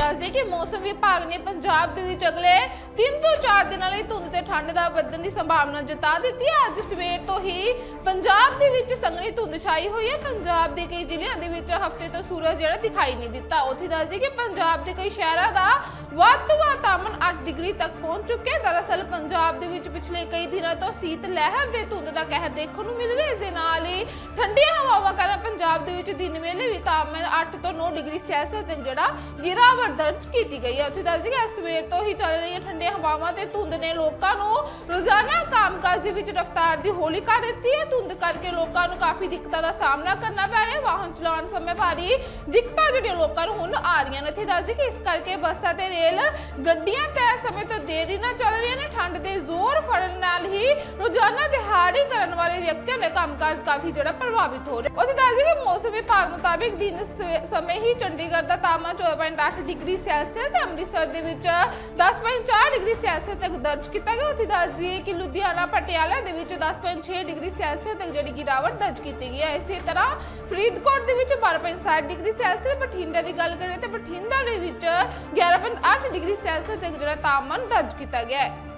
ਦੱਸਦੇ ਕਿ ਮੌਸਮ ਵਿਭਾਗ ਨੇ ਪੰਜਾਬ ਦੇ ਵਿੱਚ ਅਗਲੇ 3 ਤੋਂ 4 ਦਿਨਾਂ ਲਈ ਠੰਡ ਦਾ ਵਧਣ ਦੀ ਸੰਭਾਵਨਾ ਜਤਾ ਦਿੱਤੀ ਹੈ। ਅੱਜ ਸਵੇਰ ਤੋਂ ਹੀ ਪੰਜਾਬ ਦੇ ਵਿੱਚ ਸੰਘਣੀ ਧੁੰਦ ਛਾਈ ਹੋਈ ਹੈ। ਪੰਜਾਬ ਦੇ ਕਈ ਜ਼ਿਲ੍ਹਿਆਂ ਦੇ ਵਿੱਚ ਹਫ਼ਤੇ ਤੋਂ ਸੂਰਜ ਜਿਹੜਾ ਦਿਖਾਈ ਨਹੀਂ ਦਿੱਤਾ। ਉੱਥੇ ਦੱਸਦੇ ਕਿ ਪੰਜਾਬ ਦੇ ਕਈ ਸ਼ਹਿਰਾਂ ਦਾ ਵੱਧ ਤੋਂ ਵੱਧ ਤਾਪਮਾਨ 8 ਡਿਗਰੀ ਤੱਕ ਪਹੁੰਚ ਚੁੱਕਿਆ ਦਰਅਸਲ ਪੰਜਾਬ ਦੇ ਵਿੱਚ ਪਿਛਲੇ ਕਈ ਦਿਨਾਂ ਤੋਂ ਸੀਤ ਲਹਿਰ ਦੇ ਧੁੰਦ ਦਾ ਕਹਿਰ ਦੇਖਣ ਨੂੰ ਮਿਲ ਰਿਹਾ ਇਸ ਦੇ ਨਾਲ ਹੀ ਠੰਡੀਆਂ ਹਵਾਵਾਂ ਕਾਰਨ ਪੰਜਾਬ ਦੇ ਵਿੱਚ ਦਿਨ ਵੇਲੇ ਵੀ ਤਾਪਮਾਨ 8 ਤੋਂ 9 ਡਿਗਰੀ ਸੈਲਸੀਅਸ ਤੱਕ ਜਿਹੜਾ ਗਿਰਾਵਟ ਦਰਜ ਕੀਤੀ ਗਈ ਹੈ। ਉੱਥੇ ਦੱਸਦੇ ਕਿ ਸਵੇਰ ਤੋਂ ਹੀ ਚੱਲ ਰਹੀਆਂ ਠੰਡੀਆਂ ਹਵਾਵਾਂ ਤੇ ਧੁੰਦ ਨੇ ਲੋਕਾਂ ਨੂੰ ਰੋਜ਼ਾਨਾ ਕੰਮਕਾਜ ਦੇ ਵਿੱਚ ਰਫ਼ਤਾਰ ਦੀ ਹੌਲੀ ਕਰ ਦਿੱਤੀ ਹੈ। ਧੁੰਦ ਕਰਕੇ ਲੋਕਾਂ ਨੂੰ ਕਾਫੀ ਦਿੱਕਤਾਂ ਦਾ ਸਾਹਮਣਾ ਕਰਨਾ ਪੈ ਰਿਹਾ ਵਾਹਨ ਚਲਾਉਣ ਸਮੇਂ ਭਾਰੀ ਦਿੱਕਤਾਂ ਜਿਹੜੀਆਂ ਲੋਕਾਂ ਨੂੰ ਹੁਣ ਆ ਰਹੀਆਂ ਨੇ। ਇੱਥੇ ਦੱਸਦੇ ਕਿ ਇਸ ਕਰਕੇ ਬੱਸਾਂ ਤੇ ਰੇਲ ਗੱਡੀਆਂ ਤੈਅ ਸਮੇਂ ਤੋਂ ਦੇਰੀ ਨਾਲ ਚੱਲ ਰਹੀਆਂ ਨੇ। ਠੰਡ ਦੇ ਜ਼ੋਰ ਫੜਨ ਨਾਲ ਹੀ ਰੋਜ਼ਾਨਾ ਦਿਹਾੜੀ ਕਰਨ ਵਾਲੇ ਵਿਅਕਤੀਆਂ ਦੇ ਕੰਮਕਾਜ ਕਾਫੀ ਜਿਹੜਾ ਪ੍ਰਭਾਵਿਤ ਹੋ ਰਿਹਾ ਉਹਦੇ ਦੱਸਦੇ ਕਿ ਮੌਸਮ ਵਿਭਾਗ ਮੁਤਾਬਿਕ ਦਿਨ ਸਮੇਂ ਹੀ ਚੰਡੀਗੜ੍ਹ ਦਾ ਤਾਪਮਾਨ 14.8 ਡਿਗਰੀ ਸੈਲਸੀਅਸ ਤੇ ਅੰਮ੍ਰਿਤਸਰ ਦੇ ਵਿੱਚ 10.4 ਡਿਗਰੀ ਸੈਲਸੀਅਸ ਤੱਕ ਦਰਜ ਕੀਤਾ ਗਿਆ। ਉੱਥੇ ਦੱਸ ਦਈਏ ਕਿ ਲੁਧਿਆਣਾ ਪਟਿਆਲਾ ਦੇ ਵਿੱਚ 10.6 ਡਿਗਰੀ ਸੈਲਸੀਅਸ ਤੱਕ ਜਿਹੜੀ ਗਿਰਾਵਟ ਦਰਜ ਕੀਤੀ ਗਈ ਹੈ। ਇਸੇ ਤਰ੍ਹਾਂ ਫਰੀਦਕੋਟ ਦੇ ਵਿੱਚ 12.7 ਡਿਗਰੀ ਸੈਲਸੀਅਸ, ਬਠਿੰਡਾ ਦੀ ਗੱਲ ਕਰੀਏ ਤਾਂ ਬਠਿੰਡਾ ਦੇ ਵਿੱਚ 11.8 ਡਿਗਰੀ ਸੈਲਸੀਅਸ ਤੱਕ ਜਿਹੜਾ ਤਾਪਮਾਨ ਦਰਜ ਕੀਤਾ ਗਿਆ ਹੈ।